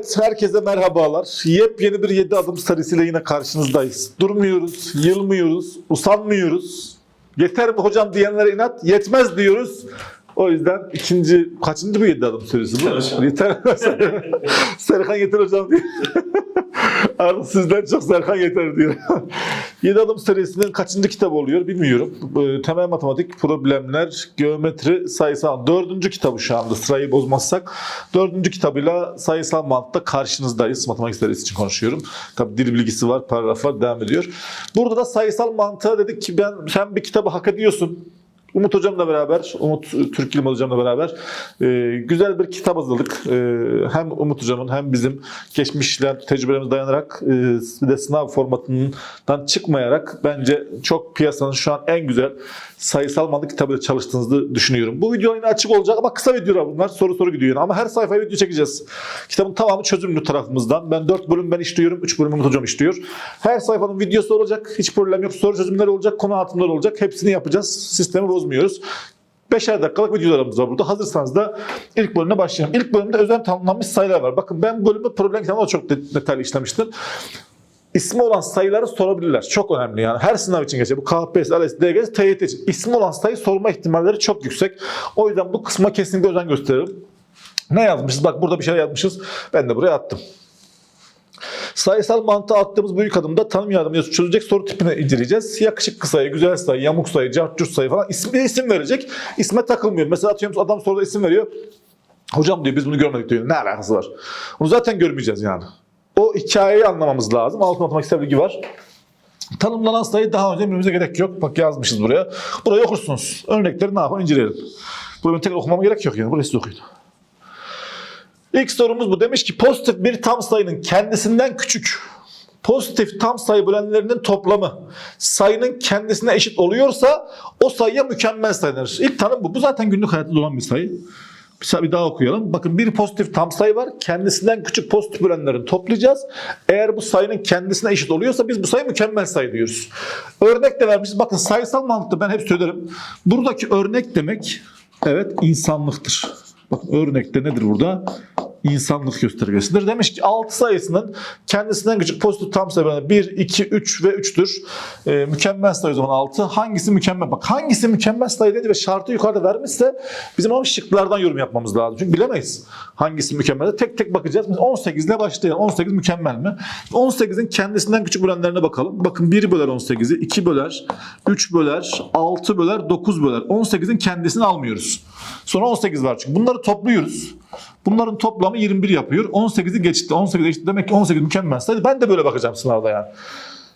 Evet, herkese merhabalar. Yepyeni bir 7 adım serisiyle yine karşınızdayız. Durmuyoruz, yılmıyoruz, usanmıyoruz. Yeter mi hocam diyenlere inat, yetmez diyoruz. O yüzden ikinci, kaçıncı bu 7 adım serisi bu? hocam. Yeter. Serkan yeter hocam diyor. Artık sizden çok Serkan yeter diyor. 7 adım serisinin kaçıncı kitabı oluyor bilmiyorum. Ee, Temel matematik, problemler, geometri, sayısal. Dördüncü kitabı şu anda sırayı bozmazsak. Dördüncü kitabıyla sayısal mantıkta karşınızdayız. Matematik serisi için konuşuyorum. Tabii dil bilgisi var, paragraf devam ediyor. Burada da sayısal mantığa dedik ki ben sen bir kitabı hak ediyorsun. Umut Hocam'la beraber, Umut Türk Yılmaz Hocam'la beraber e, güzel bir kitap hazırladık. E, hem Umut Hocam'ın hem bizim geçmişler tecrübelerimize dayanarak e, bir de sınav formatından çıkmayarak bence çok piyasanın şu an en güzel sayısal mantık kitabıyla çalıştığınızı düşünüyorum. Bu video yine açık olacak ama kısa videolar bunlar. Soru soru gidiyor ama her sayfaya video çekeceğiz. Kitabın tamamı çözümlü tarafımızdan. Ben 4 bölüm ben işliyorum, 3 bölüm Umut Hocam işliyor. Her sayfanın videosu olacak. Hiç problem yok. Soru çözümleri olacak, konu anlatımları olacak. Hepsini yapacağız. Sistemi bozmuyoruz. Beşer dakikalık videolarımız var burada. Hazırsanız da ilk bölümüne başlayalım. İlk bölümde özel tanımlanmış sayılar var. Bakın ben bölümü problem kitabında çok det- detaylı işlemiştim. İsmi olan sayıları sorabilirler. Çok önemli yani. Her sınav için geçer. Bu KPSS, ALES, DGS, TYT için. İsmi olan sayı sorma ihtimalleri çok yüksek. O yüzden bu kısma kesinlikle özen gösteririm. Ne yazmışız? Bak burada bir şey yazmışız. Ben de buraya attım. Sayısal mantığa attığımız ilk adımda tanım yardımıyla çözecek soru tipini inceleyeceğiz. Yakışıklı sayı, güzel sayı, yamuk sayı, cartçurt sayı falan ismi isim verecek. İsme takılmıyor. Mesela atıyorum adam soruda isim veriyor. Hocam diyor biz bunu görmedik diyor. Ne alakası var? Bunu zaten görmeyeceğiz yani. O hikayeyi anlamamız lazım. Alt matematiksel bilgi var. Tanımlanan sayı daha önce bilmemize gerek yok. Bak yazmışız buraya. Burayı okursunuz. Örnekleri ne yapalım inceleyelim. Burayı tekrar okumama gerek yok yani. Burayı siz okuyun. İlk sorumuz bu. Demiş ki pozitif bir tam sayının kendisinden küçük pozitif tam sayı bölenlerinin toplamı sayının kendisine eşit oluyorsa o sayıya mükemmel sayı denir. İlk tanım bu. Bu zaten günlük hayatta olan bir sayı. Bir Bir daha okuyalım. Bakın bir pozitif tam sayı var. Kendisinden küçük pozitif bölenlerini toplayacağız. Eğer bu sayının kendisine eşit oluyorsa biz bu sayı mükemmel sayı diyoruz. Örnek de vermişiz. Bakın sayısal mantıkta ben hep söylerim. Buradaki örnek demek evet insanlıktır. Bakın örnekte nedir burada? İnsanlık göstergesidir. Demiş ki 6 sayısının kendisinden küçük pozitif tam sayı 1, 2, 3 ve 3'tür. Ee, mükemmel sayı o zaman 6. Hangisi mükemmel? Bak hangisi mükemmel sayı dedi ve şartı yukarıda vermişse bizim ama şıklardan yorum yapmamız lazım. Çünkü bilemeyiz hangisi mükemmel. Tek tek bakacağız. Mesela 18 ile başlayalım. 18 mükemmel mi? 18'in kendisinden küçük bölenlerine bakalım. Bakın 1 böler 18'i, 2 böler, 3 böler, 6 böler, 9 böler. 18'in kendisini almıyoruz. Sonra 18 var çünkü. Bunları topluyoruz. Bunların toplamı 21 yapıyor. 18'i geçti. 18 eşit demek ki 18 mükemmel sayı. Ben de böyle bakacağım sınavda yani.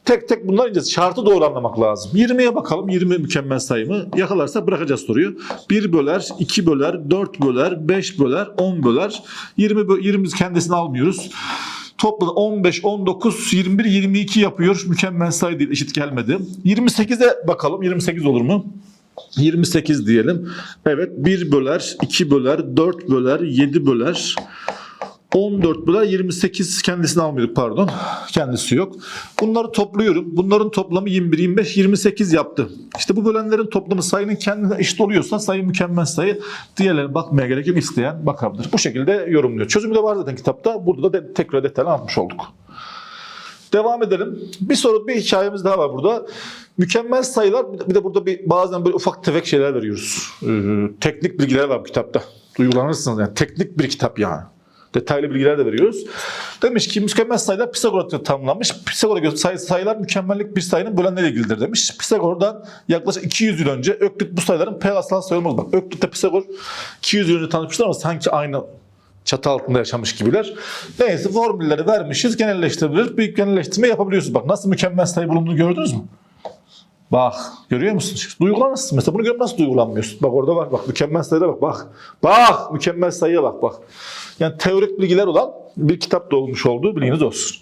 Tek tek bunlar ineceğiz. Şartı doğru anlamak lazım. 20'ye bakalım. 20 mükemmel sayı mı? Yakalarsa bırakacağız soruyu. 1 böler, 2 böler, 4 böler, 5 böler, 10 böler. 20 bö- 20 kendisini almıyoruz. Toplamda 15, 19, 21, 22 yapıyor. Mükemmel sayı değil. Eşit gelmedi. 28'e bakalım. 28 olur mu? 28 diyelim. Evet 1 böler, 2 böler, 4 böler, 7 böler, 14 böler, 28 kendisini almıyorduk pardon. Kendisi yok. Bunları topluyorum. Bunların toplamı 21, 25, 28 yaptı. İşte bu bölenlerin toplamı sayının kendine eşit oluyorsa sayı mükemmel sayı. Diğerlerine bakmaya gerek yok. İsteyen bakabilir. Bu şekilde yorumluyor. Çözümü de var zaten kitapta. Burada da de- tekrar detaylı anlatmış olduk. Devam edelim. Bir soru, bir hikayemiz daha var burada. Mükemmel sayılar, bir de burada bir bazen böyle ufak tefek şeyler veriyoruz. Ee, teknik bilgiler var bu kitapta. Duygulanırsınız yani. Teknik bir kitap yani. Detaylı bilgiler de veriyoruz. Demiş ki mükemmel sayılar Pisagor'a tanımlanmış. Pisagor'a göre sayı, sayılar mükemmellik bir sayının bölenleriyle ilgilidir demiş. Pisagor'dan yaklaşık 200 yıl önce Öklit bu sayıların P asal sayı olmaz. Bak Öklit'le Pisagor 200 yıl önce tanışmışlar ama sanki aynı çatı altında yaşamış gibiler. Neyse formülleri vermişiz. Genelleştirebilir. Büyük genelleştirme yapabiliyorsunuz. Bak nasıl mükemmel sayı bulunduğunu gördünüz mü? Bak görüyor musun? Duygulanırsın. Mesela bunu görüp nasıl duygulanmıyorsun? Bak orada var. Bak mükemmel sayıda bak. Bak. Bak mükemmel sayıya bak. Bak. Yani teorik bilgiler olan bir kitap da olmuş olduğu bilginiz olsun.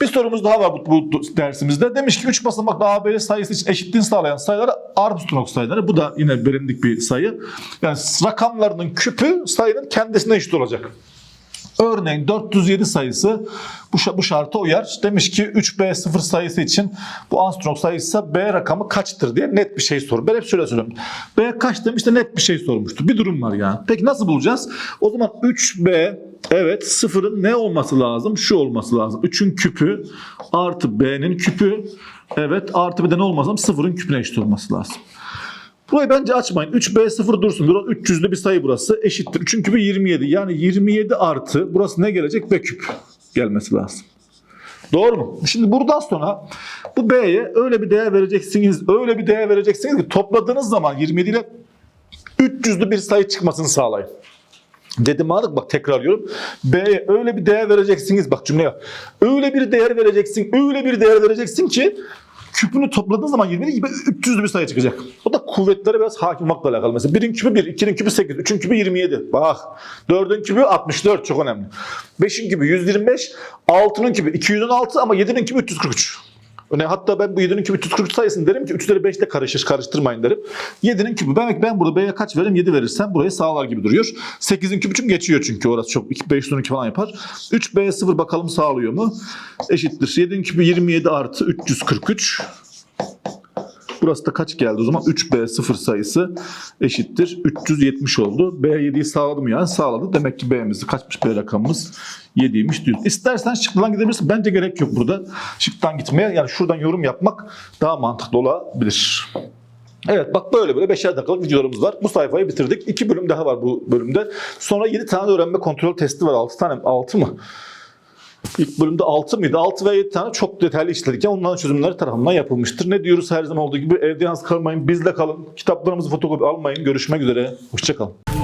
Bir sorumuz daha var bu, bu dersimizde. Demiş ki 3 basamaklı AB'li sayısı için eşitliğini sağlayan sayılar Armstrong sayıları. Bu da yine bilindik bir sayı. Yani rakamlarının küpü sayının kendisine eşit olacak. Örneğin 407 sayısı bu, bu şarta uyar. Demiş ki 3B0 sayısı için bu Armstrong sayısı B rakamı kaçtır diye net bir şey sor. Ben hep şöyle söylüyorum. B kaç demiş de net bir şey sormuştu. Bir durum var ya. Peki nasıl bulacağız? O zaman 3B evet sıfırın ne olması lazım? Şu olması lazım. 3'ün küpü artı B'nin küpü evet artı bir de ne olması lazım? Sıfırın küpüne eşit olması lazım. Burayı bence açmayın. 3B0 dursun. Burası 300'lü bir sayı burası. Eşittir. Çünkü bir 27. Yani 27 artı burası ne gelecek? B küp gelmesi lazım. Doğru mu? Şimdi buradan sonra bu B'ye öyle bir değer vereceksiniz, öyle bir değer vereceksiniz ki topladığınız zaman 27 ile 300'lü bir sayı çıkmasını sağlayın. Dedim anladık bak tekrarlıyorum. B'ye öyle bir değer vereceksiniz bak cümleye. bak. Öyle bir değer vereceksin, öyle bir değer vereceksin ki küpünü topladığın zaman 27 gibi 300'lü bir sayı çıkacak. O da kuvvetlere biraz hakim olmakla alakalı. Mesela 1'in küpü 1, 2'nin küpü 8, 3'ün küpü 27. Bak 4'ün küpü 64 çok önemli. 5'in küpü 125, 6'nın küpü 216 ama 7'nin küpü 343. Öne hatta ben bu 7'nin küpü 343 sayısını derim ki 3'leri 5 de karışır, karıştırmayın derim. 7'nin küpü ben, ben burada B'ye kaç veririm? 7 verirsem burayı sağlar gibi duruyor. 8'in küpü çünkü geçiyor çünkü orası çok 5 12 falan yapar. 3B 0 bakalım sağlıyor mu? Eşittir. 7'nin küpü 27 artı 343. Burası da kaç geldi o zaman? 3B0 sayısı eşittir. 370 oldu. B 7'yi sağladı mı yani? Sağladı. Demek ki B'miz kaçmış B rakamımız? 7'ymiş diyor. İstersen şıktan gidebilirsin. Bence gerek yok burada. Şıktan gitmeye yani şuradan yorum yapmak daha mantıklı olabilir. Evet bak böyle böyle 5'er dakikalık videolarımız var. Bu sayfayı bitirdik. 2 bölüm daha var bu bölümde. Sonra 7 tane öğrenme kontrol testi var. 6 tane 6 mı? İlk bölümde 6 mıydı? 6 ve 7 tane çok detaylı işledik. Yani onların çözümleri tarafından yapılmıştır. Ne diyoruz her zaman olduğu gibi evde yalnız kalmayın, bizle kalın. Kitaplarımızı fotokopi almayın. Görüşmek üzere. Hoşçakalın.